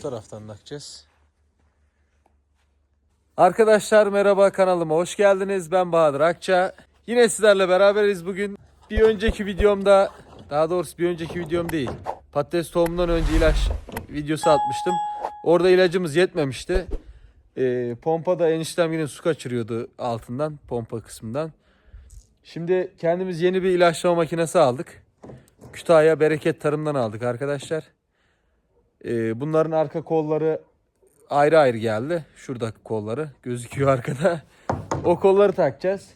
Taraftan takacağız. Arkadaşlar merhaba kanalıma hoş geldiniz. Ben Bahadır Akça. Yine sizlerle beraberiz bugün. Bir önceki videomda daha doğrusu bir önceki videom değil. Patates tohumundan önce ilaç videosu atmıştım. Orada ilacımız yetmemişti. Ee, pompada eniştem yine su kaçırıyordu altından pompa kısmından. Şimdi kendimiz yeni bir ilaçlama makinesi aldık. Kütahya Bereket Tarım'dan aldık arkadaşlar. Ee, bunların arka kolları ayrı ayrı geldi. Şuradaki kolları gözüküyor arkada. O kolları takacağız.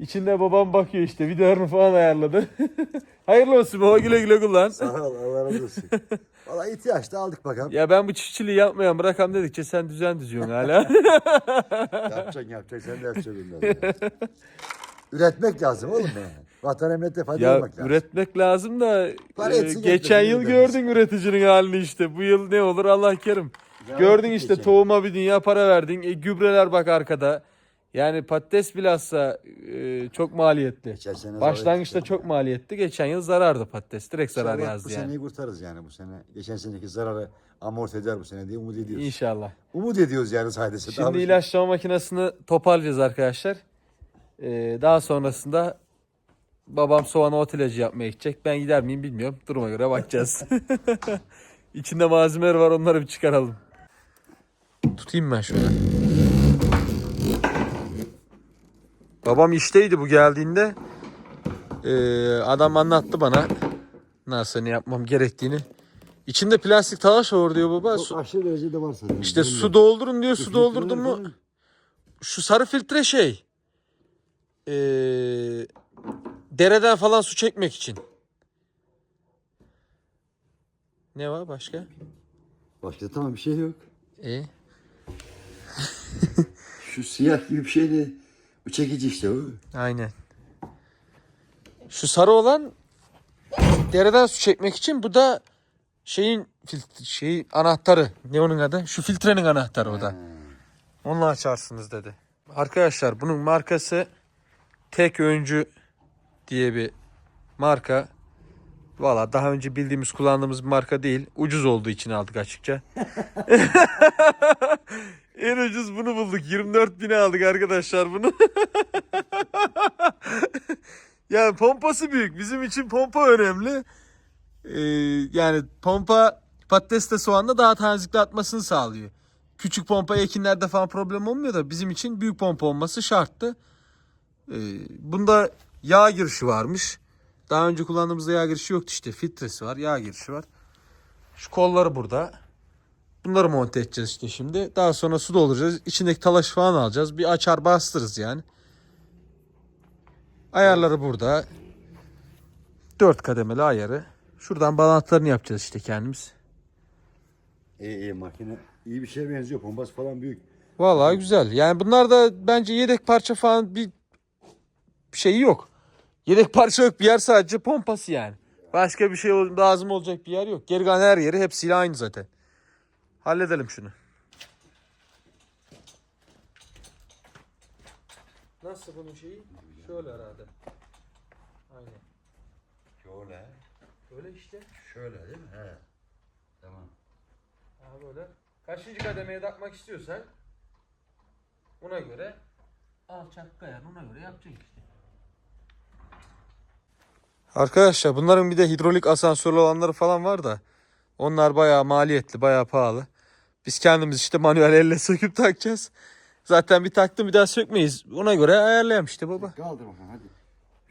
İçinde babam bakıyor işte videolarını falan ayarladı. Hayırlı olsun baba güle güle kullan. Sağ ol Allah razı olsun. Valla ihtiyaç da aldık bakalım. Ya ben bu çiftçiliği yapmayan bırakam dedikçe sen düzen düzüyorsun hala. yapacaksın yapacaksın sen de yapacaksın. Üretmek lazım oğlum ya. Vatan emniyete fayda ya olmak lazım. üretmek lazım da Para e, geçen yıl gördün üreticinin halini işte. Bu yıl ne olur Allah kerim. Ya Gördün işte geçen. tohuma bir dünya para verdin. E, gübreler bak arkada. Yani patates bilhassa e, çok maliyetli. Başlangıçta çok maliyetli. Geçen yıl zarardı patates. Direkt zarar İnşallah yazdı Bu yani. seneyi kurtarırız yani bu sene. Geçen seneki zararı amorti eder bu sene diye umut ediyoruz. İnşallah. Umut ediyoruz yani sadece. Şimdi ilaçlama makinesini toparlayacağız arkadaşlar. Ee, daha sonrasında babam soğana ot ilacı yapmaya gidecek. Ben gider miyim bilmiyorum. Duruma göre bakacağız. İçinde malzemeler var onları bir çıkaralım. Tutayım ben şöyle. Babam işteydi bu geldiğinde. Ee, adam anlattı bana nasıl ne yapmam gerektiğini. İçinde plastik talaş var diyor baba. Çok Su- aşırı derecede var zaten. işte Bilmiyorum. su doldurun diyor. Su doldurdun mu? Şu sarı filtre şey. Ee, dereden falan su çekmek için. Ne var başka? Başka tamam bir şey yok. E Şu siyah gibi bir şey de bu çekici işte o. aynen. Şu sarı olan dereden su çekmek için bu da şeyin filtre şey anahtarı. Ne onun adı? Şu filtrenin anahtarı o da. Onunla açarsınız dedi. Arkadaşlar bunun markası Tek Öncü diye bir marka. Valla daha önce bildiğimiz kullandığımız bir marka değil. Ucuz olduğu için aldık açıkça. en ucuz bunu bulduk. 24 bine aldık arkadaşlar bunu. yani pompası büyük. Bizim için pompa önemli. Ee, yani pompa patateste soğanda daha tazikli atmasını sağlıyor. Küçük pompa ekinlerde falan problem olmuyor da bizim için büyük pompa olması şarttı. Ee, bunda yağ girişi varmış. Daha önce kullandığımızda yağ girişi yoktu işte. Filtresi var, yağ girişi var. Şu kolları burada. Bunları monte edeceğiz işte şimdi. Daha sonra su dolduracağız. İçindeki talaşı falan alacağız. Bir açar bastırırız yani. Ayarları burada. Dört kademeli ayarı. Şuradan bağlantılarını yapacağız işte kendimiz. İyi iyi makine. iyi bir şeye benziyor. Pompası falan büyük. Vallahi güzel. Yani bunlar da bence yedek parça falan bir şeyi yok. Yedek parça yok bir yer sadece pompası yani. Başka bir şey lazım olacak bir yer yok. Geri kalan her yeri hepsiyle aynı zaten. Halledelim şunu. Nasıl bunun şeyi? Şöyle herhalde. Aynen. Şöyle. Böyle işte. Şöyle değil mi? He. Tamam. Ha böyle. Kaçıncı kademeye takmak istiyorsan ona göre alçak kayan ona göre yapacaksın işte. Arkadaşlar bunların bir de hidrolik asansörlü olanları falan var da onlar bayağı maliyetli, bayağı pahalı. Biz kendimiz işte manuel elle söküp takacağız. Zaten bir taktım bir daha sökmeyiz. Ona göre ayarlayalım işte baba. Kaldır bakalım hadi.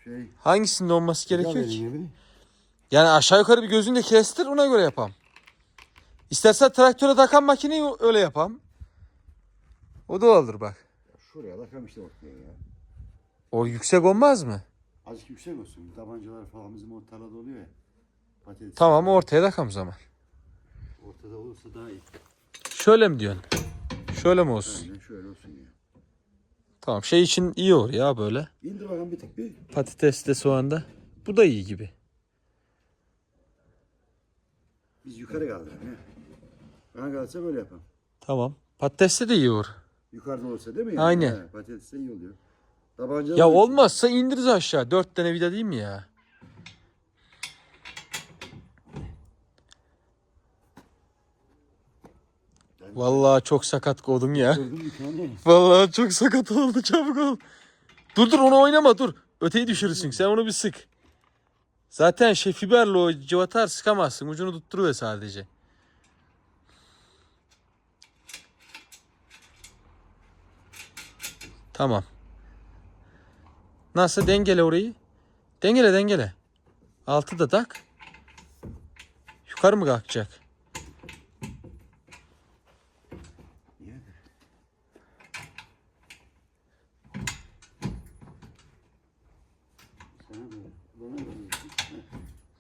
Şey. Hangisinde olması gerekiyor ki? Yani aşağı yukarı bir gözünü de kestir ona göre yapam. İstersen traktöre takan makineyi öyle yapam. O da olur bak. Şuraya bakalım işte ortaya ya. O yüksek olmaz mı? Azıcık yüksek olsun. Tabancalar falan bizim o tarlada oluyor ya. Patates. Tamam ortaya takam o zaman. Ortada olursa daha iyi. Şöyle mi diyorsun? Şöyle mi olsun? Aynen şöyle olsun ya. Tamam şey için iyi olur ya böyle. İndir bakalım bir tık bir. Patatesle soğanda. Bu da iyi gibi. Biz yukarı kaldıralım ya. Bana kalırsa böyle yapalım. Tamam. Patatesle de iyi olur. Yukarıda olsa değil mi? Aynen. He, patates de iyi oluyor. Tabanca Ya olmazsa indiririz aşağı. Dört tane vida değil mi ya? Vallahi çok sakat kovdun ya. Gördün bir tane. Vallahi çok sakat oldu çabuk ol. Dur dur onu oynama dur. Öteyi düşürürsün sen onu bir sık. Zaten şey fiberle o cıvatar sıkamazsın. Ucunu tutturuyor sadece. Tamam. Nasıl dengele orayı? Dengele dengele. Altı da tak. Yukarı mı kalkacak?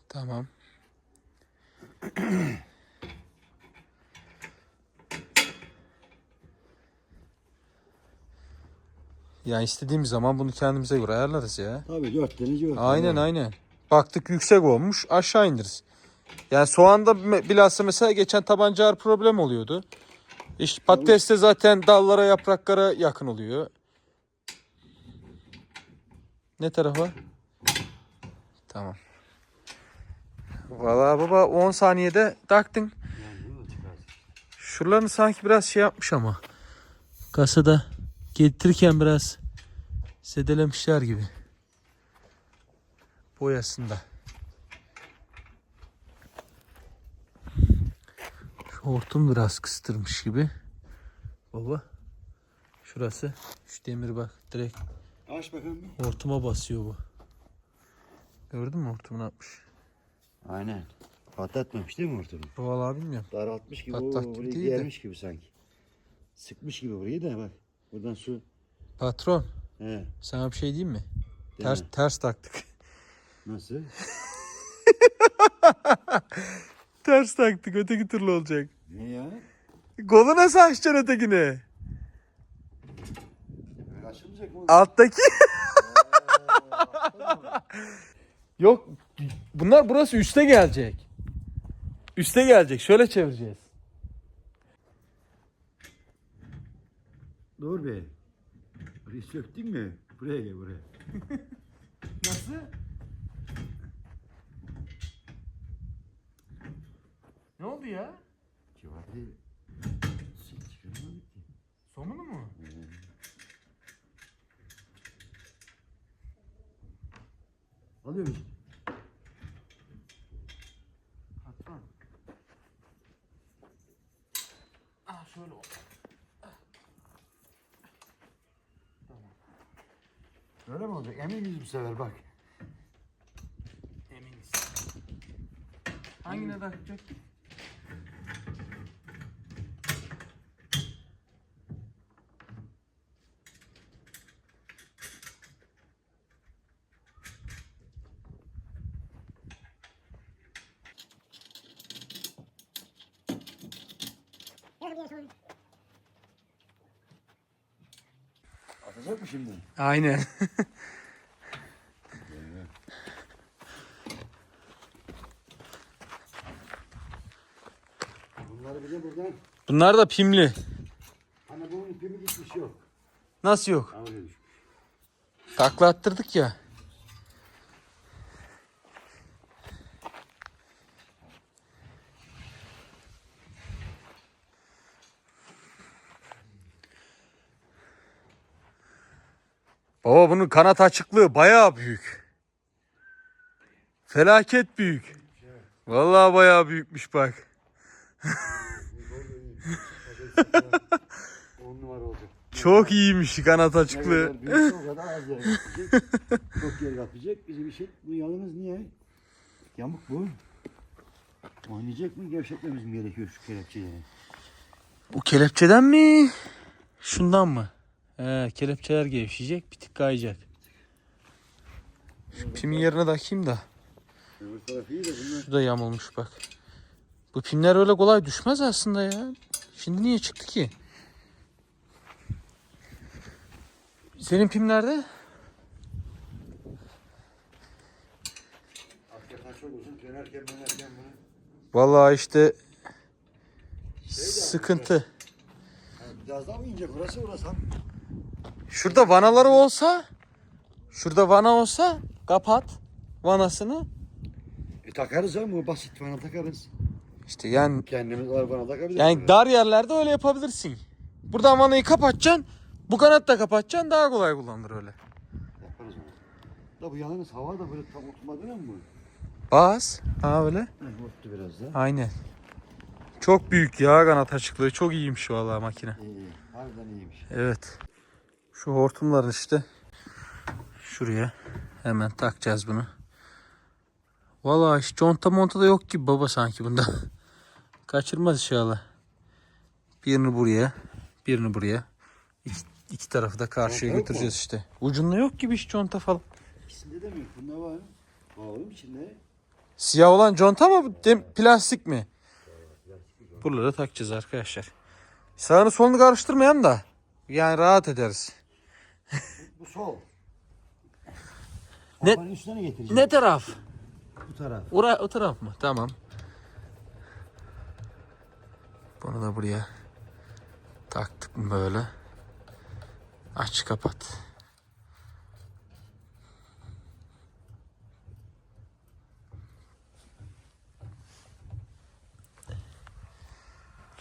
Tamam. Yani istediğimiz zaman bunu kendimize göre ayarlarız ya. Tabii dört civata. Aynen aynen. Baktık yüksek olmuş aşağı indiririz. Yani soğanda bilhassa mesela geçen tabanca ağır problem oluyordu. İşte patates de zaten dallara yapraklara yakın oluyor. Ne tarafa? Tamam. Valla baba 10 saniyede taktın. Şuralarını sanki biraz şey yapmış ama. Kasada getirirken biraz sedelemişler gibi boyasında. Şu hortum biraz kıstırmış gibi. Baba. Şurası. Şu demir bak direkt Aç bakalım. hortuma basıyor bu. Gördün mü hortumunu atmış. Aynen. Patlatmamış değil mi ortamı? Vallahi bilmiyorum. Daraltmış gibi. Değil de. germiş gibi sanki. Sıkmış gibi burayı da bak. Buradan su. Patron He. sana bir şey diyeyim mi? Değil Ters mi? ters taktık. Nasıl? ters taktık öteki türlü olacak. Ne ya? Kolu nasıl açacaksın ötekini? Açılmayacak mı? Alttaki. Yok. Bunlar burası üste gelecek. Üste gelecek. Şöyle çevireceğiz. Dur be. Burayı söktün mü? Buraya gel buraya. Nasıl? Ne oldu ya? Civatı sil çıkaramadık ki. Somunu mu? Alıyor musun? Patron. Ah şöyle oldu. Öyle mi olacak? Emin miyiz bu sefer bak. Eminiz. Hangine takacak? Atacak mı şimdi? Aynen. Bunları bir de buradan. Bunlar da pimli. Hani bunun ipimi gitmiş yok. Nasıl yok? Ha oraya düşmüş. Takla attırdık ya. Baba bunun kanat açıklığı bayağı büyük. Felaket büyük. Vallahi bayağı büyükmüş bak. On numara olacak. Çok iyiymiş kanat Ne açıklığı. kadar büyükse o kadar az yer kaplayacak. Çok yer kaplayacak. Bizim için bu yalnız niye? Yamuk bu. Oynayacak mı? Gevşetmemiz mi gerekiyor şu kelepçeleri? Bu kelepçeden mi? Şundan mı? He, kelepçeler gevşeyecek, bir tık kayacak. Şu pimin yerine takayım da. Şu da yamulmuş bak. Bu pimler öyle kolay düşmez aslında ya. Şimdi niye çıktı ki? Senin pim nerede? Vallahi işte sıkıntı. Biraz daha mı ince? Burası burası. Şurada vanaları olsa, şurada vana olsa kapat vanasını. E takarız ama bu basit bana takarız. İşte yani Kendimiz arabana takabiliriz. yani dar yerlerde öyle yapabilirsin. Buradan vanayı kapatacaksın. Bu kanat da kapatacaksın daha kolay kullanılır öyle. Yaparız onu. Da bu yalnız hava da böyle tam oturmadı mı? Bas. Ha öyle. Oturdu biraz da. Aynen. Çok büyük ya kanat açıklığı. Çok iyiymiş vallahi makine. İyi iyi. Harbiden iyiymiş. Evet. Şu hortumların işte şuraya hemen takacağız bunu. Vallahi hiç conta monta da yok gibi baba sanki bunda. Kaçırmaz inşallah. Birini buraya, birini buraya. İki, iki tarafı da karşıya yok götüreceğiz işte. Ucunda yok gibi hiç conta falan. İkisinde de mi? Bunda var. Var oğlum içinde. Siyah olan conta mı dem- plastik mi? Buralara takacağız arkadaşlar. Sağını solunu karıştırmayan da yani rahat ederiz. Bu sol. Ne- Kafanın üstüne getireceğim. Ne taraf? Bu taraf. Ora, o taraf mı? Tamam. Bunu da buraya taktık mı böyle? Aç kapat.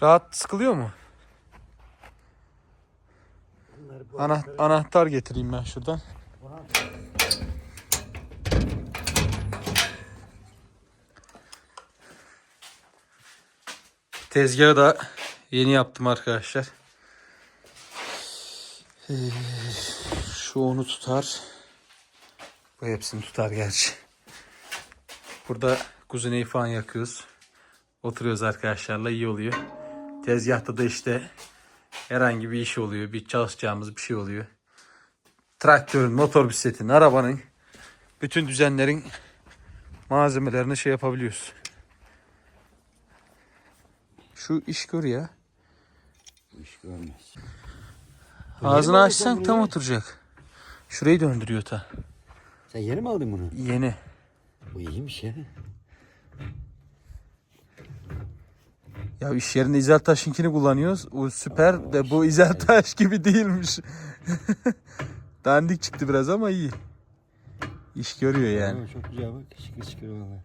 Rahat sıkılıyor mu? Ana, anahtar getireyim ben şuradan. Tezgahı da yeni yaptım arkadaşlar. Ee, şu onu tutar. Bu hepsini tutar gerçi. Burada kuzineyi falan yakıyoruz. Oturuyoruz arkadaşlarla iyi oluyor. Tezgahta da işte herhangi bir iş oluyor. Bir çalışacağımız bir şey oluyor. Traktörün, motor bisikletin, arabanın bütün düzenlerin malzemelerini şey yapabiliyoruz. Şu iş gör ya. İş görmez. Ağzını açsan tam oturacak. Şurayı döndürüyor ta. Sen yeni mi aldın bunu? Yeni. Bu iyiymiş ya. Ya iş yerinde İzel Taş'ınkini kullanıyoruz. O süper de bu İzel Taş gibi değilmiş. Dandik çıktı biraz ama iyi. İş görüyor yani. Aa, çok güzel bak. Şıkır şıkır valla.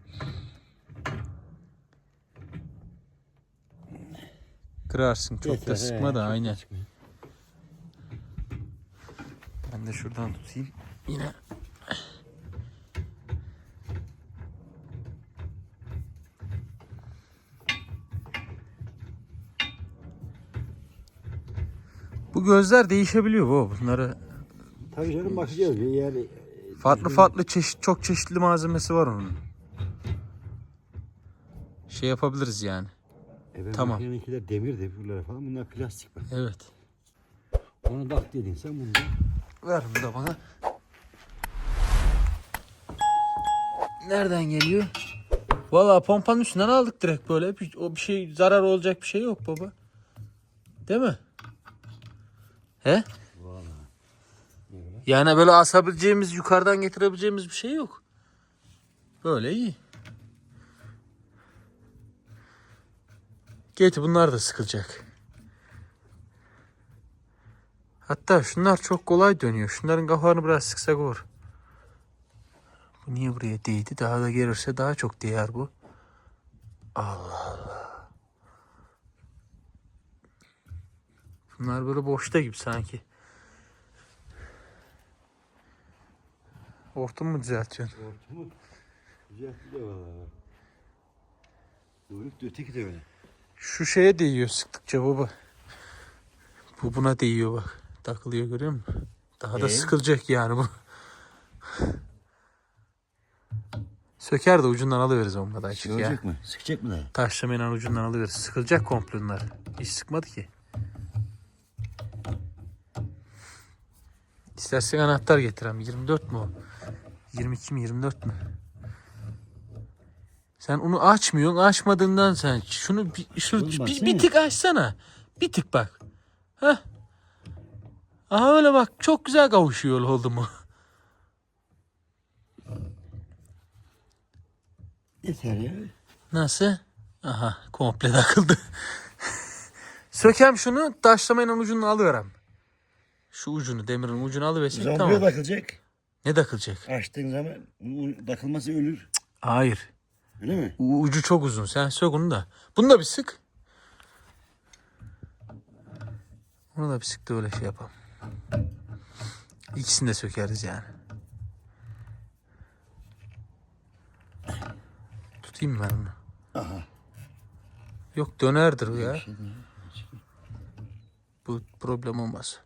Kırarsın çok da Yeter, sıkma he, da aynen. Ben de şuradan tutayım. Yine. Bu gözler değişebiliyor bu. Bunları Tabii canım bakacağız. Yani farklı farklı çeşit çok çeşitli malzemesi var onun. Şey yapabiliriz yani. E ben Tamam. makineninkiler demirdi buralara falan. Bunlar plastik bak. Evet. Ona bak dedin sen bunu. Ver bunu da bana. Nereden geliyor? Valla pompanın üstünden aldık direkt böyle. Bir- O bir şey zarar olacak bir şey yok baba. Değil mi? He? Valla. Yani böyle asabileceğimiz, yukarıdan getirebileceğimiz bir şey yok. Böyle iyi. Getir bunlar da sıkılacak. Hatta şunlar çok kolay dönüyor. Şunların kafalarını biraz sıksak olur. Bu niye buraya değdi? Daha da gelirse daha çok değer bu. Allah Allah. Bunlar böyle boşta gibi sanki. Hortumu mu düzeltiyorsun? Ortamı güzel de valla. Öteki de öyle. Şu şeye değiyor sıktıkça baba. Bu buna değiyor bak. Takılıyor görüyor musun? Daha da Ee? sıkılacak yani bu. Söker de ucundan alıveririz onunla da açık ya. Sıkılacak mı? Sıkacak mı da? Taşlamayla ucundan alıveririz. Sıkılacak komple bunlar. Hiç sıkmadı ki. İstersen anahtar getirem. 24 mu o? 22 mi 24 mü? Sen onu açmıyorsun. Açmadığından sen şunu bir, şu, Oğlum bir, baksana. bir tık açsana. Bir tık bak. Heh. Aha öyle bak. Çok güzel kavuşuyor oldu mu? Yeter ya. Nasıl? Aha komple takıldı. Sökem şunu taşlamayla ucunu alıverem. Şu ucunu demirin ucunu alıversek Zombiye tamam. takılacak. Ne takılacak? Açtığın zaman bunun takılması ölür. Hayır. Öyle mi? Ucu çok uzun. Sen sök onu da. Bunu da bir sık. Onu da bir sık da öyle şey yapalım. İkisini de sökeriz yani. Tutayım ben onu. Aha. Yok dönerdir o ya. Şey değil. Bu problem olmaz.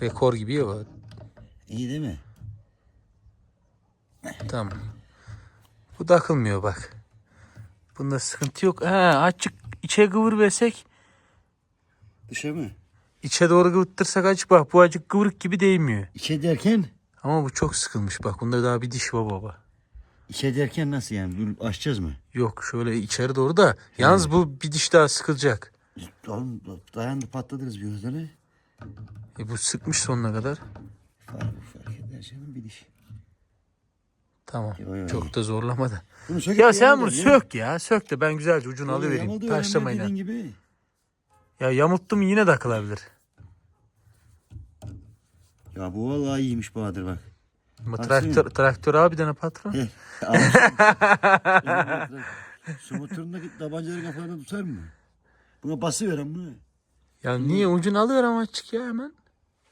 Rekor gibi ya bu. İyi değil mi? Tamam. Bu takılmıyor bak. Bunda sıkıntı yok. Ha, açık içe kıvır versek Dışa mı? içe doğru kıvırtırsak açık bak bu acık kıvırık gibi değmiyor. İçe derken? Ama bu çok sıkılmış bak. Bunda daha bir diş var baba. İçe derken nasıl yani? Açacağız mı? Yok şöyle içeri doğru da. Yalnız bu bir diş daha sıkılacak. Oğlum dayandı patladınız gözleri. E bu sıkmış sonuna kadar. Fark, fark eder canım bir diş. Tamam. Yo, yo, Çok da zorlama da. Bunu söküp Ya sen bunu sök ya. Sök de ben güzelce ucunu alıvereyim. Taşlamayın. öyle ha. dediğin gibi. Ya yamulttum yine takılabilir. Ya bu vallahi iyiymiş Bahadır bak. Ama traktör, traktör abi de ne patron? Heh, almışsın. Su motorundaki tabancaları kafalarına tutar mı? Buna bası veren bunu. Ya niye ucunu alıyor ama açık ya hemen.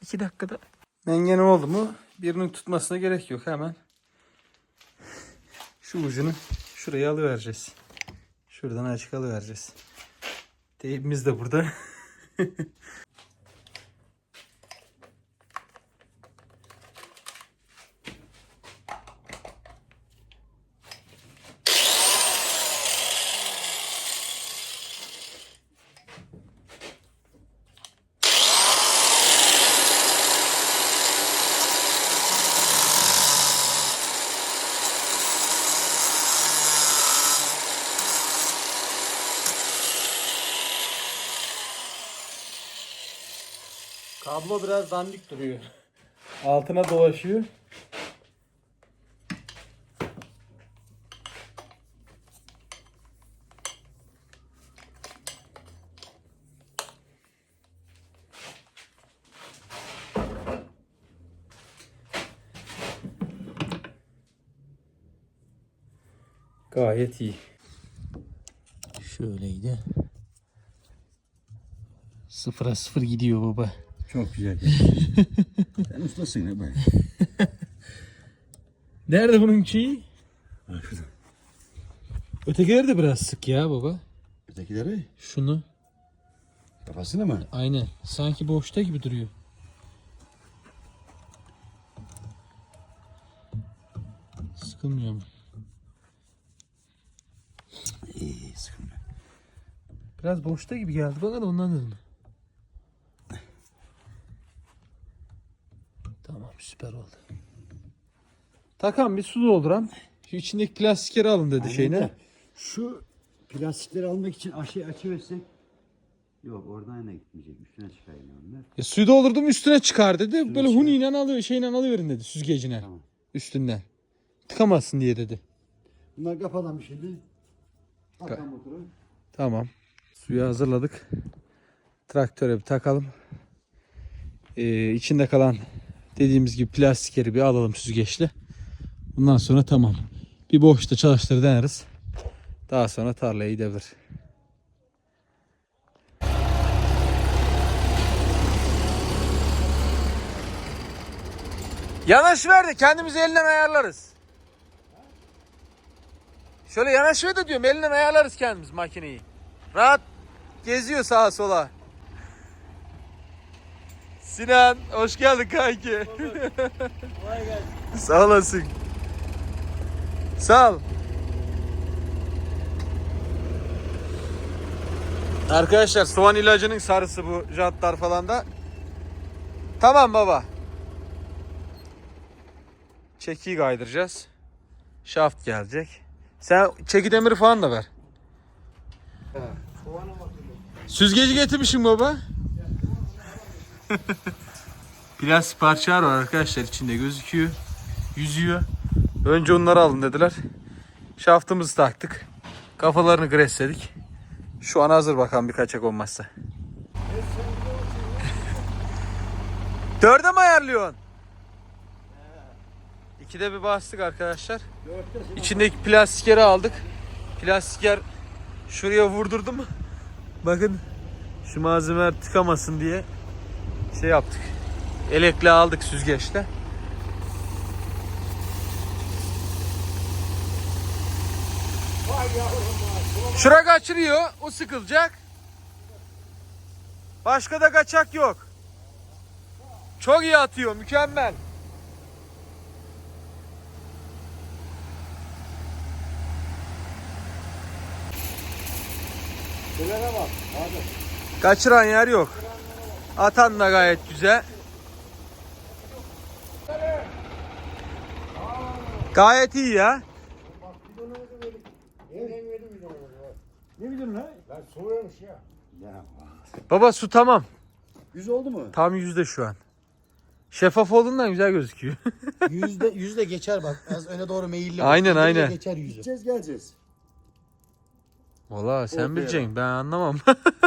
İki dakikada. Mengene oldu mu birinin tutmasına gerek yok hemen. Şu ucunu şuraya alıvereceğiz. Şuradan açık alıvereceğiz. Teybimiz de burada. Kablo biraz dandik duruyor. Altına dolaşıyor. Gayet iyi. Şöyleydi. Sıfıra sıfır gidiyor baba. Çok güzel. Sen ustasın ne be? Nerede bunun şeyi? Ötekileri de biraz sık ya baba. Ötekileri Şunu. kafasına mı? Aynen. Sanki boşta gibi duruyor. Sıkılmıyor mu? İyi sıkıntı. Biraz boşta gibi geldi bana da ondan dedim. Tamam süper oldu. Takan bir su dolduran. Şu içindeki plastikleri alın dedi şeyine. De Şu plastikleri almak için aşağıya açıversek Yok oradan yine gitmeyecek. Üstüne çıkar yine onlar. Ya suyu doldurdum üstüne çıkar dedi. Böyle çıkar. huniyle alıyor şeyle alıverin dedi süzgecine. Tamam. Üstünden. Tıkamazsın diye dedi. Bunlar kapadan bir şimdi. Takan motoru. Tamam. Suyu hazırladık. Traktöre bir takalım. Ee, içinde kalan dediğimiz gibi plastikleri bir alalım süzgeçle. Bundan sonra tamam. Bir boşta çalıştır deneriz. Daha sonra tarlaya gidebilir. Yanaş ver de kendimizi elinden ayarlarız. Şöyle yanaşıyor da diyorum elinden ayarlarız kendimiz makineyi. Rahat geziyor sağa sola. Sinan hoş geldin kanki. Sağ olasın. Sağ ol. Arkadaşlar soğan ilacının sarısı bu jantlar falan da. Tamam baba. Çekiyi kaydıracağız. Şaft gelecek. Sen çeki demiri falan da ver. Süzgeci getirmişim baba. Plastik parçalar var arkadaşlar içinde gözüküyor. Yüzüyor. Önce onları alın dediler. Şaftımızı taktık. Kafalarını gresledik. Şu an hazır bakalım bir kaçak olmazsa. Dörde mi ayarlıyorsun? İkide bir bastık arkadaşlar. İçindeki plastikleri aldık. Plastikler şuraya vurdurdum. Bakın şu malzemeler tıkamasın diye şey yaptık. Elekle aldık süzgeçle. Şura kaçırıyor. O sıkılacak. Başka da kaçak yok. Çok iyi atıyor. Mükemmel. Kenara bak. Hadi. Kaçıran yer yok. Atan da gayet güzel. Gayet iyi ya. Ne biliyorsun lan? Lan soğuyormuş ya. Ya. Baba su tamam. Yüz oldu mu? Tam yüzde şu an. Şeffaf olduğundan güzel gözüküyor. Yüzde, yüzde geçer bak. Az öne doğru meyilli. bak. Aynen, Yüzde aynen. Geçer yüzü. Gideceğiz geleceğiz. Valla sen Ortaya bileceksin ben anlamam.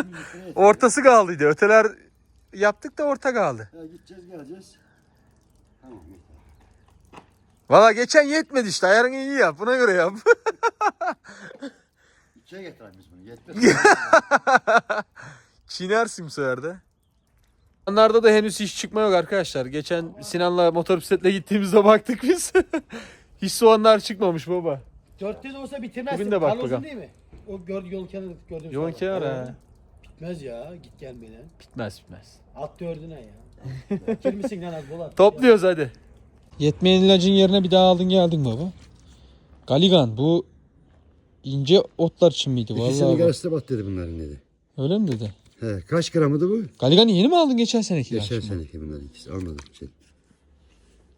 Ortası kaldıydı. Öteler yaptık da orta kaldı. Ya gideceğiz geleceğiz. Tamam. Valla geçen yetmedi işte. Ayarını iyi yap. Buna göre yap. İkiye getirelim biz bunu. Yetmez. Çiğnersin bu sefer de. Onlarda da henüz hiç çıkma yok arkadaşlar. Geçen Sinan'la motor bisikletle gittiğimizde baktık biz. hiç soğanlar çıkmamış baba. Dörtte de olsa bitirmezsin. Bugün de bak bakalım. değil mi? O gör, yol kenarı kenarı Oo. ha. Bitmez ya git gelmeyle. Bitmez bitmez. At dördüne ya. Girmişsin lan az Bolat. Topluyoruz hadi. Yetmeyen ilacın yerine bir daha aldın geldin baba. Galigan bu ince otlar için miydi? Vallahi bak. garajda bat dedi bunların dedi. Öyle mi dedi? He, kaç gramıydı bu? Galigan'ı yeni mi aldın geçen seneki Geçen seneki bunların ikisi. Almadım. Şey,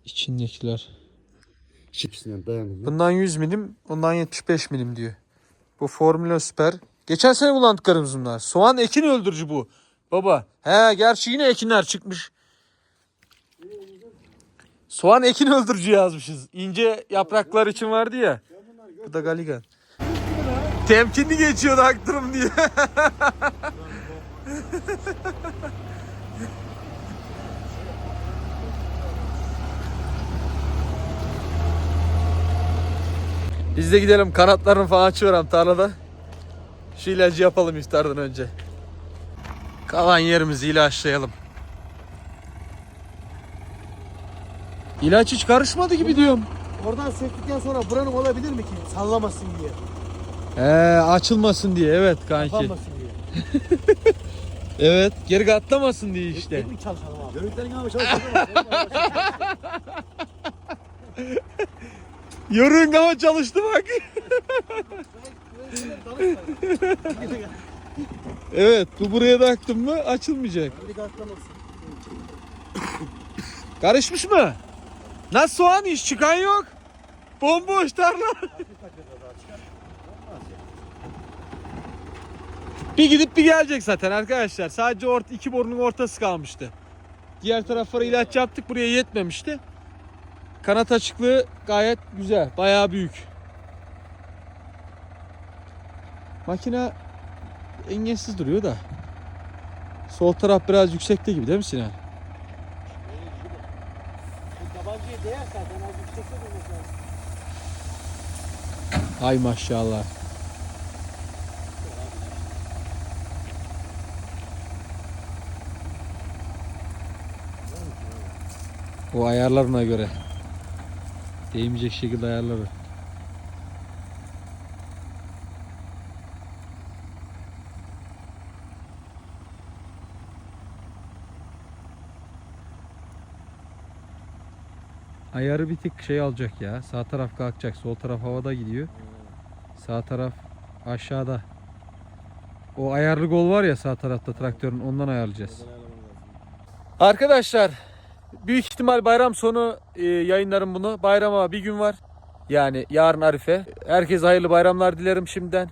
İçindekiler. ikisinden dayandım. Bundan 100 milim, bundan 75 milim diyor. Bu Formula Süper. Geçen sene kullandıklarımız bunlar. Soğan ekin öldürücü bu. Baba. He gerçi yine ekinler çıkmış. Soğan ekin öldürücü yazmışız. İnce yapraklar için vardı ya. Bu da Galigan. Temkinli geçiyordu aktırım diye. Biz de gidelim kanatlarını falan açıyorum tarlada. Şu ilacı yapalım iftardan önce. Kalan yerimizi ilaçlayalım. İlaç hiç karışmadı gibi diyorum. Oradan söktükten sonra buranın olabilir mi ki? Sallamasın diye. He açılmasın diye evet kanki. Kapanmasın diye. Evet geri katlamasın diye işte. Mi çalışalım abi? Görüntülerin ama çalışıyor. Yorun ama çalıştı bak. evet bu buraya taktın mı açılmayacak. Karışmış mı? Nasıl soğan iş çıkan yok. Bomboş tarla. bir gidip bir gelecek zaten arkadaşlar. Sadece ort iki borunun ortası kalmıştı. Diğer taraflara ilaç yaptık buraya yetmemişti. Kanat açıklığı gayet güzel. Bayağı büyük. Makine engelsiz duruyor da. Sol taraf biraz yüksekte gibi değil mi Sinan? Tabancayı değer zaten az yüksekte durması lazım. Ay maşallah. O ayarlarına göre. Değmeyecek şekilde ayarları. Ayarı bir tık şey alacak ya. Sağ taraf kalkacak. Sol taraf havada gidiyor. Sağ taraf aşağıda. O ayarlı gol var ya sağ tarafta traktörün ondan ayarlayacağız. Arkadaşlar büyük ihtimal bayram sonu e, yayınlarım bunu. Bayrama bir gün var. Yani yarın Arife. Herkese hayırlı bayramlar dilerim şimdiden.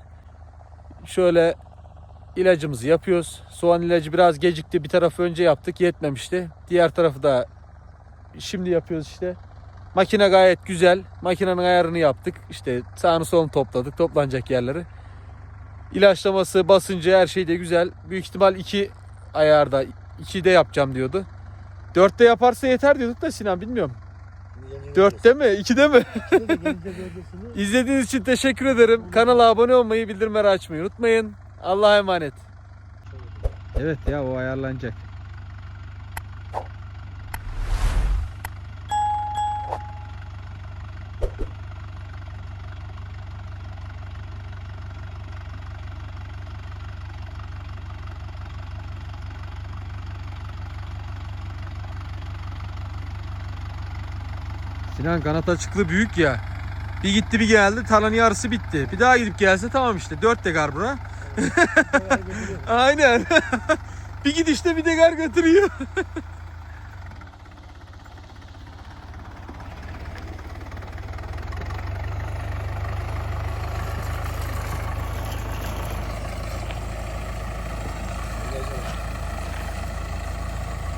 Şöyle ilacımızı yapıyoruz. Soğan ilacı biraz gecikti. Bir tarafı önce yaptık yetmemişti. Diğer tarafı da şimdi yapıyoruz işte. Makine gayet güzel. Makinenin ayarını yaptık. İşte sağını solunu topladık. Toplanacak yerleri. İlaçlaması, basıncı her şey de güzel. Büyük ihtimal iki ayarda, 2'de yapacağım diyordu. 4'te yaparsa yeter diyorduk da Sinan bilmiyorum. Dörtte mi? İkide mi? De. İzlediğiniz için teşekkür ederim. Kanala abone olmayı, bildirimleri açmayı unutmayın. Allah'a emanet. Evet ya o ayarlanacak. Sinan kanat açıklığı büyük ya. Bir gitti bir geldi tarlanın yarısı bitti. Bir daha gidip gelse tamam işte. Dört dekar bura. Aynen. bir gidişte bir dekar götürüyor.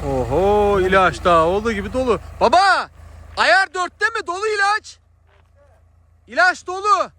Oho ilaç daha olduğu gibi dolu. Baba ayar dörtte mi dolu ilaç? İlaç dolu.